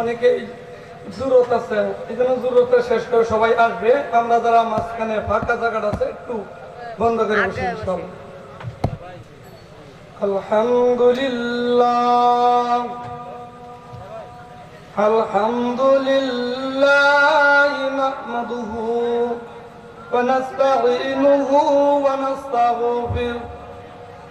অনেকেই জরুরত আছে এই জন্য জরুরতে শেষ করে সবাই আসবে আমরা যারা মাঝখানে ফাঁকা জায়গাটা আছে একটু বন্ধ করে বসে সব আলহামদুলিল্লাহ الحمد لله نحمده ونستعينه ونستغفره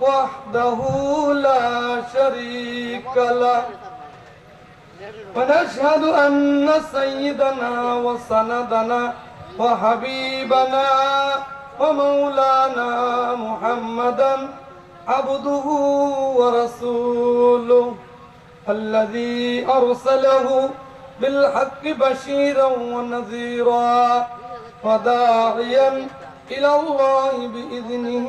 وحده لا شريك له. ونشهد أن سيدنا وسندنا وحبيبنا ومولانا محمدا عبده ورسوله الذي أرسله بالحق بشيرا ونذيرا وداعيا إلى الله بإذنه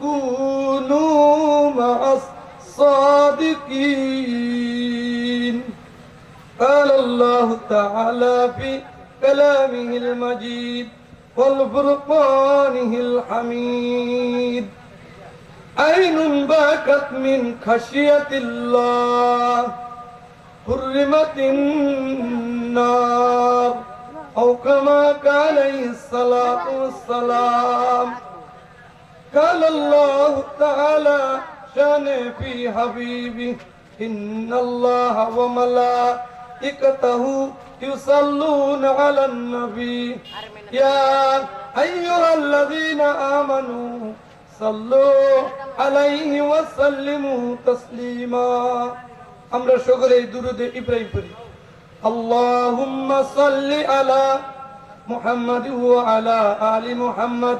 كونوا مع الصادقين قال الله تعالى في كلامه المجيد والفرقانه الحميد عين باكت من خشية الله حرمت النار أو كما قال عليه الصلاة والسلام قال الله تعالى شان في حبيبي إن الله وملائكته يصلون على النبي يا أيها الذين آمنوا صلوا عليه وسلموا تسليما أمر شغل درود إبراهيم بري اللهم صل على محمد وعلى آل محمد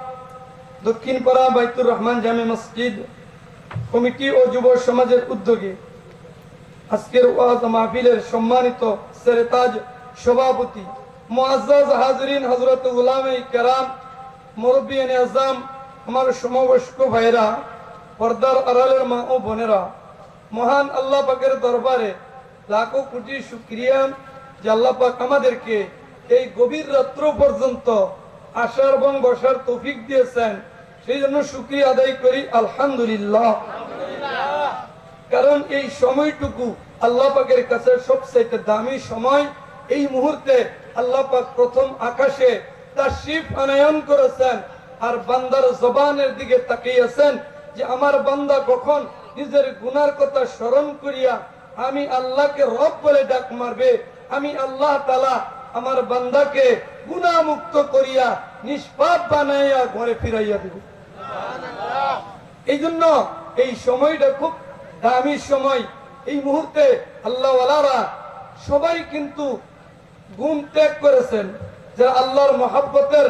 দক্ষিণ পাড়া বাইতুর রহমান জামে মসজিদ কমিটি ও যুব সমাজের উদ্যোগে আজকের ওয়াজ মাহফিলের সম্মানিত সেরেতাজ সভাপতি মুআজ্জাজ হাজরিন হযরত উলামে কেরাম মুরব্বিয়ানে আজম, আমার সমবয়স্ক ভাইরা পর্দার আড়ালের মা ও বোনেরা, মহান আল্লাহ পাকের দরবারে লাখো কোটি শুক্রিয়া যে আল্লাহ পাক আমাদেরকে এই গভীর রাত্র পর্যন্ত আসার এবং বসার তৌফিক দিয়েছেন। সেই জন্য শুক্রিয়া আদায় করি, আলহামদুলিল্লাহ। কারণ এই সময়টুকু আল্লাহ পাকের কাছে সবচেয়ে দামি সময়। এই মুহূর্তে আল্লাহ পাক প্রথম আকাশে তার শিব আনায়ন করেছেন আর বান্দার জবানের দিকে তাকিয়েছেন যে আমার বান্দা কখন নিজের গুনার কথা স্মরণ করিয়া আমি আল্লাহকে রব বলে ডাক মারবে, আমি আল্লাহ তালা আমার বান্দাকে গুনাহ মুক্ত করিয়া নিষ্পাপ বানাইয়া ঘরে ফিরাইয়া দেবে। এই জন্য এই সময়টা খুব দামি সময়। এই মুহূর্তে আল্লাহওয়ালারা সবাই কিন্তু গুম ত্যাগ করেছেন। যারা আল্লাহর মহাব্বতের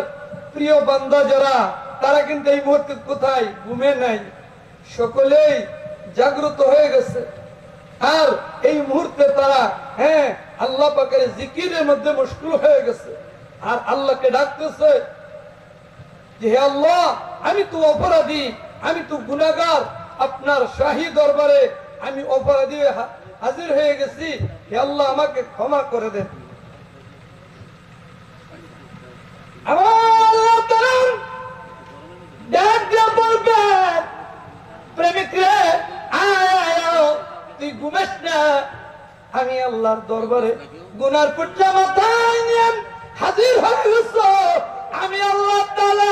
প্রিয় বান্দা যারা, তারা কিন্তু এই মুহূর্তে কোথায়? ঘুমে নাই। সকলেই জাগ্রত হয়ে গেছে। আর এই মুহূর্তে তারা হ্যাঁ আল্লাহ পাকের জিকিরের মধ্যে মুশকুল হয়ে গেছে। আর আল্লাহকে ডাকতেছে যে, হে আল্লাহ আমি তো অপরাধী, আমি তো গুণাগার। আপনার শাহী দরবারে আমি অপরাধী হাজির হয়ে গেছি। হে আল্লাহ আমাকে ক্ষমা করে দেন। আমি আল্লাহর দরবারে গুনার পুজা মাথায় হাজির হয়ে গেছ। আমি আল্লাহ তালা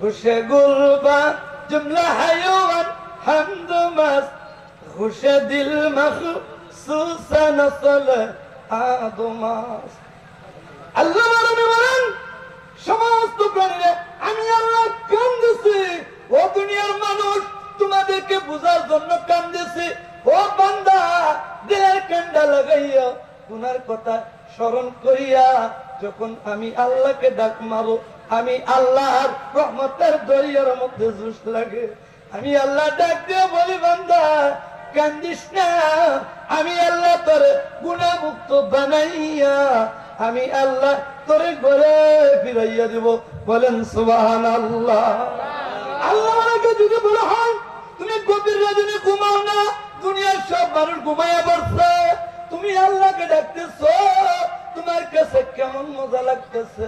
গুছে গুলবা জুমলা হায়ওয়ান حمد مس خوش دل مخصوص نسل আদমাস আল্লাহ মারণে বলেন সমস্ত প্রাণীরা আমি আল্লাহ কান্দেছি ও দুনিয়ার মানুষ তোমাদেরকে বোঝার জন্য কান্দেছি ও বান্দা দেহের কান্ডা লাগাইয়া উনার কথা স্মরণ করিয়া যখন আমি আল্লাহকে ডাক মারো আমি আল্লাহর রহমতের দরিয়ার মধ্যে জুস লাগে। আমি আল্লাহ ডাক দিয়ে বলি, বান্দা, কান্দিস না। আমি আল্লাহ তোর গুণামুক্ত বানাইয়া, আমি আল্লাহ তোরে ঘরে ফিরাইয়া দিব। বলেন সুবাহান আল্লাহ আল্লাহ আমাকে যদি বলা, হয়, তুমি গভীর রজনী ঘুমাও না, দুনিয়ার সব মানুষ ঘুমাইয়া পড়ছে। তুমি আল্লাহকে ডাকতেছ, তোমার কাছে কেমন মজা লাগতেছে?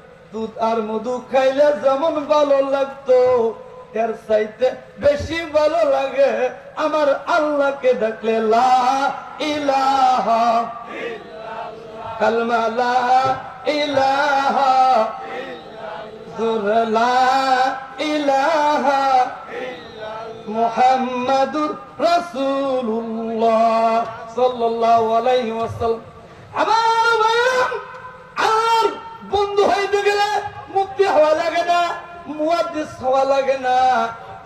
দুধ আর মধু খাইলে যেমন ভালো লাগতো, এর চাইতে বেশি ভালো লাগে আমার আল্লাহকে দেখলে, লা ইলাহা কালমা, লা মুহাম্মাদুর আমার আর বন্ধু হইতে গেলে মুক্তি হওয়া লাগে না মুয়াদ্দিস হওয়া লাগে না,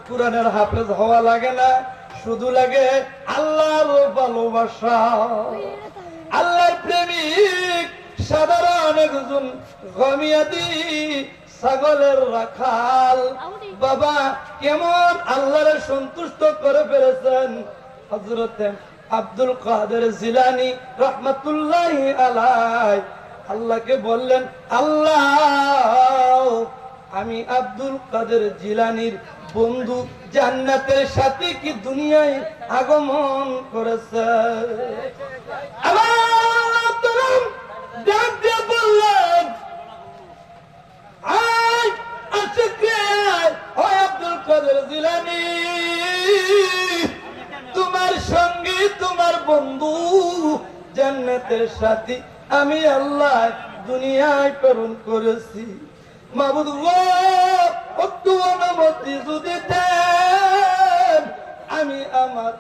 কোরআনের হাফেজ হওয়া লাগে না, শুধু লাগে আল্লাহর ভালোবাসা। আল্লাহর প্রেমিক, সাধারণ একজন গমিয়াদি ছাগলের রাখাল। বাবা, কেমন আল্লাহরে সন্তুষ্ট করে ফেলেছেন? হজরত আব্দুল কাদের জিলানি রহমতুল্লাহ আলাই আল্লাহকে বললেন, আল্লাহ আমি আব্দুল কাদের জিলানির বন্ধু, জান্নাতের সাথে কি দুনিয়ায় আগমন করেছে? তোমার সঙ্গে তোমার বন্ধু, জান্নাতের সাথী আমি আল্লাহ দুনিয়ায় প্রেরণ করেছি? আমি আমার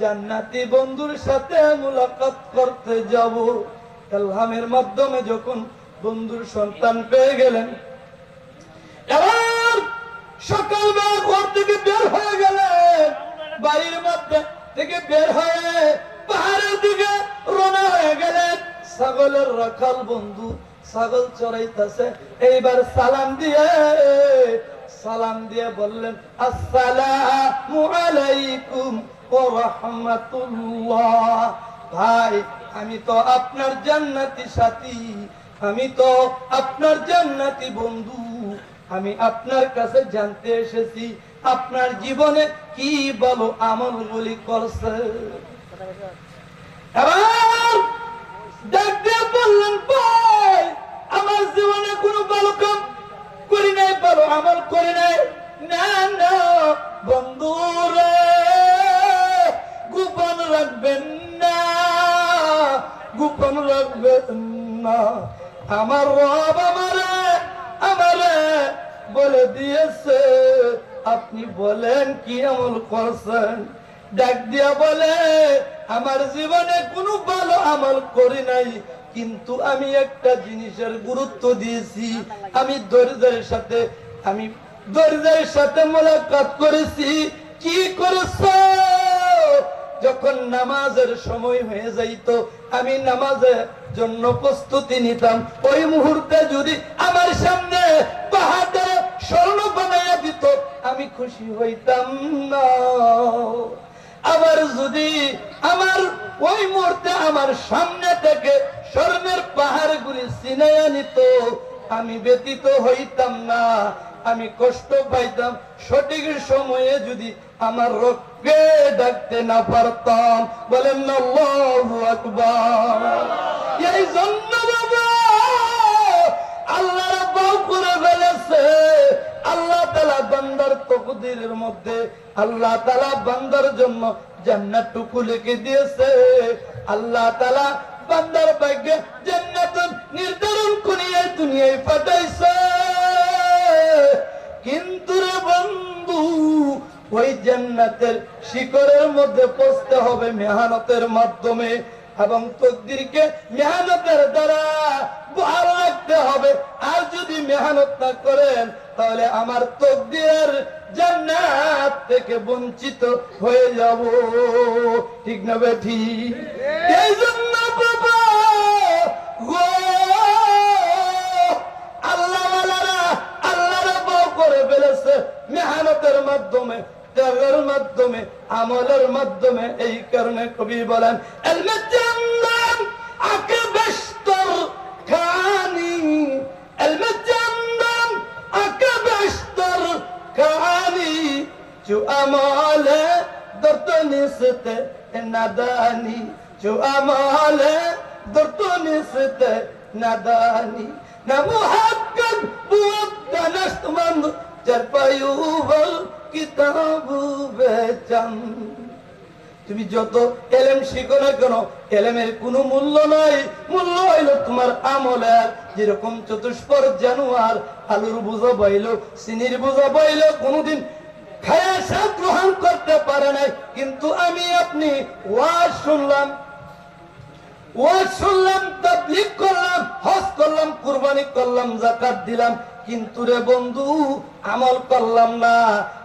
জান্নাতি বন্ধুর সাথে মুলাকাত করতে যাব। এলহামের মাধ্যমে যখন বন্ধুর সন্তান পেয়ে গেলেন, এবার সকালবেলা ঘর থেকে বের হয়ে গেলেন। বাড়ির মধ্যে থেকে বের হয়ে পাহাড়ের দিকে রওনা হয়ে গেলেন। ছাগলের রাখাল বন্ধু ছাগল চড়াইতেছে। এইবার সালাম দিয়ে সালাম দিয়ে বললেন, আসসালামু আলাইকুম ওয়া রাহমাতুল্লাহ। ভাই, আমি তো আপনার জান্নাতি সাথী, আমি তো আপনার জান্নাতি বন্ধু, আমি আপনার কাছে জানতে এসেছি, আপনার জীবনে কি বলো আমল বলি করছে? এবার রাখবেন না। আমার রব আমারে আমারে বলে দিয়েছে। আপনি বলেন কি আমল করছেন? ডাক দিয়া বলে, আমার জীবনে কোনো ভালো আমল করি নাই, কিন্তু আমি একটা জিনিসের গুরুত্ব দিয়েছি। আমি ধৈর্যের সাথে, আমি ধৈর্যের সাথে মোলাকাত করেছি। কি করেছ যখন নামাজের সময় হয়ে যাইত, আমি নামাজের জন্য প্রস্তুতি নিতাম। ওই মুহূর্তে যদি আমার সামনে পাহাড়ে স্বর্ণ বানাইয়া দিত, আমি খুশি হইতাম না। আবার যদি আমার ওই মুহূর্তে আমার সামনে থেকে স্বর্ণের পাহাড় গুলি সিনাইয়া নিত, আমি ব্যতীত হইতাম না। আমি কষ্ট পাইতাম। সঠিক সময়ে যদি আমার রক্তে ডাকতে না পারতাম? বলেন, আল্লাহু আকবার। এই জন্য বাবা, আল্লাহ রাব্বাও করে ফেলেছে আল্লাহ তাআলা বান্দার তকদিরের মধ্যে, আল্লাহ তাআলা বান্দার জন্য জান্নাতটুকু লিখে দিয়েছে। আল্লাহ তাআলা বান্দার ভাগ্যে জান্নাত নির্ধারণ করিয়া দুনিয়ায় পাঠাইছে। কিন্তু রে বন্ধু ওই জান্নাতের শিকড়ের মধ্যে পৌঁছতে হবে মেহনতের মাধ্যমে এবং তকদিরকে মেহনতের দ্বারা বহাল রাখতে হবে। আর যদি মেহনত না করেন, তাহলে আমার তকদির জান্নাত থেকে বঞ্চিত হয়ে যাব। ঠিক না বেঠি? এই জন্য আল্লাহ আল্লাহ করে ফেলেছে মেহনতের মাধ্যমে। ত্যাগের মাধ্যমে, আমলের মাধ্যমে, এই কারণে কবি বলেন, এলমে চন্দন আকে বেস্তর খানি এলমে চন্দন আকে বেস্তর খানি চু আমলে দর্দ নিসতে নাদানি। চু তুমি যত এলেম শিখো না কেন, এলেমের কোনো মূল্য নাই। মূল্য হইল তোমার আমলের যেরকম চতুষ্পর জানুয়ার, আলুর বোঝা বইল, চিনির বোঝা বইল, কোনোদিন খায়া গ্রহণ করতে পারে নাই। কিন্তু আমি আপনি ওয়াজ শুনলাম। ওয়াজ শুনলাম, তাবলিগ করলাম, হজ করলাম, কুরবানি করলাম জাকাত দিলাম। কিন্তু রে বন্ধু, আমল করলাম না।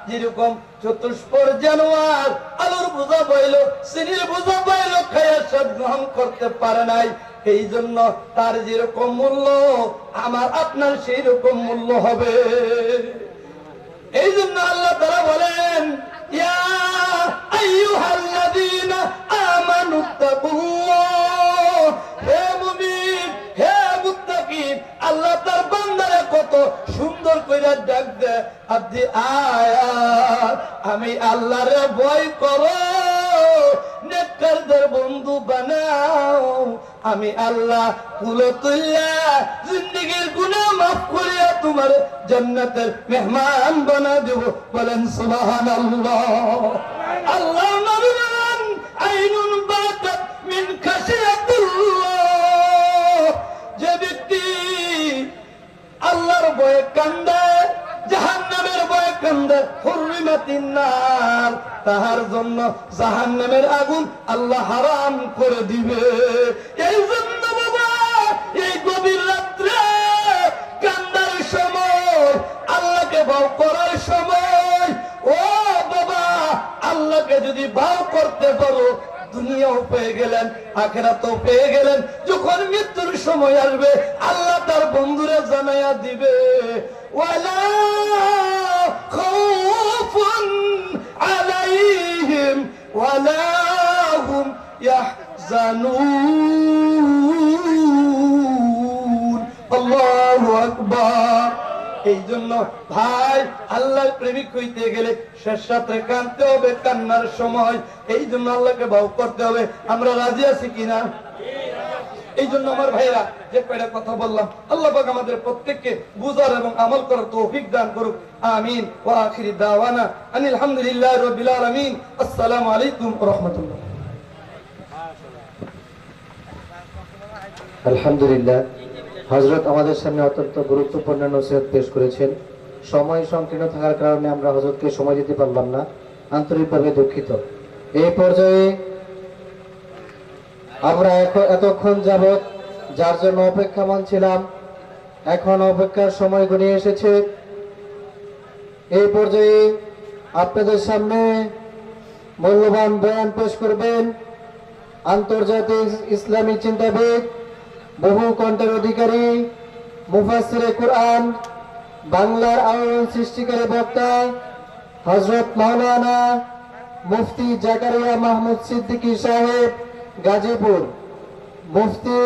যেরকম চতুষ্পর জানোয়ার, আলুর বোঝা বইল সিনির বোঝা বইল খাইয়া সব গ্রহণ করতে পারে নাই। এই জন্য তার যেরকম মূল্য, আমার আপনার সেই রকম মূল্য হবে। এই জন্য আল্লাহ তারা বলেন আল্লাহ তার কত সুন্দর কইরা ডাক দে আপনি আমি আল্লাহরে ভয় করো, নেককারদের বন্ধু বানাও, আমি আল্লাহ কুলো তুল্লা জিন্দগির গুনাহ মাফ করিয়া তোমার জান্নাতের মেহমান বানা দেব। বলেন, সুবহানাল্লাহ। আল্লাহ নবী আইনুন বাকাত মিন খাশিয়াতিল্লাহ আল্লাহর ভয়ে কান্দে, জাহান্নামের ভয়ে কান্দে হুররিমাতিন তাহার জন্য জাহান্নামের আগুন আল্লাহ হারাম করে দিবে। এই জন্য বাবা, এই গভীর রাত্রে কান্দার সময়, আল্লাহকে ভাও করার সময়, ও বাবা, আল্লাহকে যদি ভাও করতে পারো দুনিয়াও পেয়ে গেলেন, আখেরাতও পেয়ে গেলেন। যখন মৃত্যুর সময় আসবে, আল্লাহ তার বন্ধুরা জানাইয়া দিবে, ওয়ালা খাউফুন আকবার। এই জন্য ভাই, আল্লাহর প্রেমিক হইতে গেলে শেষ সাথে কানতে হবে, কান্নার সময়। এই জন্য আল্লাহকে ভাব করতে হবে। আমরা রাজি আছি কিনা এই জন্য আমার ভাইরা, যে কয়টা কথা বললাম, আল্লাহ পাক আমাদের প্রত্যেককে বুঝার এবং আমল করার তৌফিক দান করুক। আমিন। ওয়া আখিরি দাওয়ানা আনিল হামদুলিল্লাহ রাব্বিল আলামিন। আসসালামু আলাইকুম ওয়া রাহমাতুল্লাহ। আলহামদুলিল্লাহ। হজরত আমাদের সামনে অত্যন্ত গুরুত্বপূর্ণ নসিহত পেশ করেছেন। সময় সংকীর্ণ থাকার কারণে আমরা হজরতকে সময় দিতে পারলাম না, আন্তরিকভাবে দুঃখিত। এই পর্যায়ে আমরা এতক্ষণ যাবৎ যার জন্য অপেক্ষামান ছিলাম, এখন অপেক্ষার সময় ঘনিয়ে এসেছে। এই পর্যায়ে আপনাদের সামনে মূল্যবান বয়ান পেশ করবেন। আন্তর্জাতিক ইসলামী চিন্তাবিদ বহু কণ্ঠের অধিকারী মুফাসিরে কোরআন বাংলার আলোড়ন সৃষ্টিকারী বক্তা হজরত মাওলানা মুফতি জাকারিয়া মাহমুদ সিদ্দিকী সাহেব, গাজীপুর। মুফতি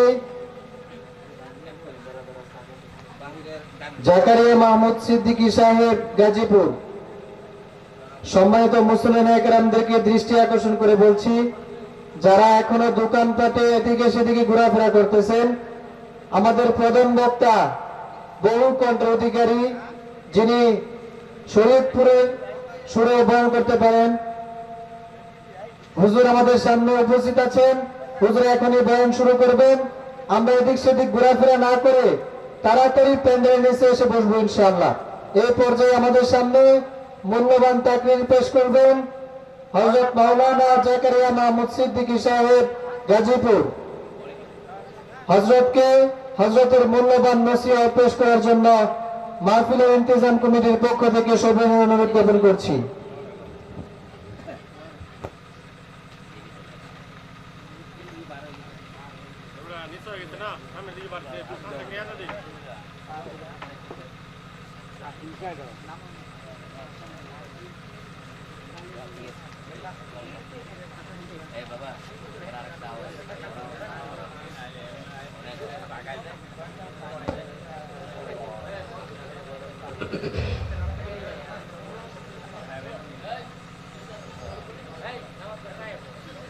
জাকারিয়া মাহমুদ সিদ্দিকী সাহেব, গাজীপুর। সম্মানিত মুসলিম একরামদেরকে দৃষ্টি আকর্ষণ করে বলছি যারা এখনও দোকানপাটে এদিকে সেদিকে ঘোরাফেরা করতেছেন, আমাদের প্রধান বক্তা, বহু কণ্ঠ অধিকারী যিনি শরীয়তপুরের সুরে বহন করতে পারেন। হুজুর আমাদের সামনে উপস্থিত আছেন। হুজুর এখনই বয়ান শুরু করবেন। আমরা এদিক সেদিক ঘোরাফেরা না করে তাড়াতাড়ি প্যান্ডেলের নিচে এসে বসবো ইনশাআল্লাহ। এই পর্যায়ে আমাদের সামনে মূল্যবান তাকরির পেশ করবেন। হযরত মাওলানা জাকারিয়া মাহমুদ সিদ্দিকী সাহেব, গাজীপুর। হযরতকে হযরতের মূল্যবান নসিহত পেশ করার জন্য মাহফিলের ইন্তজাম কমিটির পক্ষ থেকে সবিনয় অনুরোধ জ্ঞাপন করছি। নিচে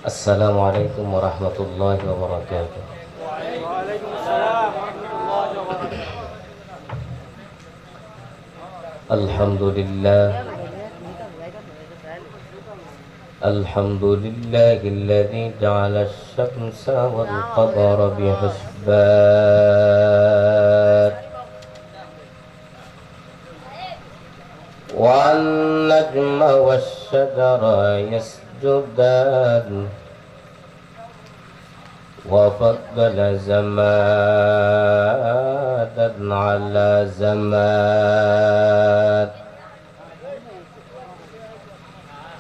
السلام عليكم ورحمة الله وبركاته. وعليكم السلام ورحمة الله وبركاته الحمد لله الحمد لله الذي جعل الشمس والقمر بحسبان. والنجم والشجر يسجدان. وفضل زمانا على زمان.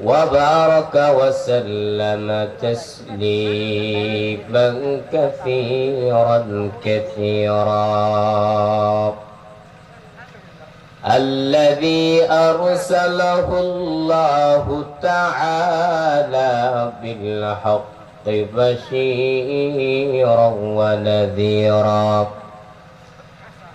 وبارك وسلم تسليما كثيرا كثيرا. الذي أرسله الله تعالى بالحق بشيرا ونذيرا.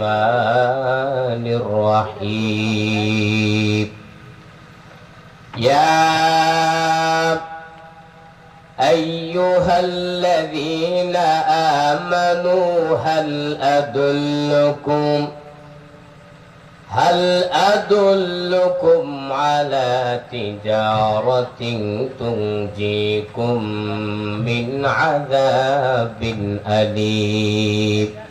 الرحمن الرحيم. يا أيها الذين آمنوا هل أدلكم هل أدلكم على تجارة تنجيكم من عذاب أليم؟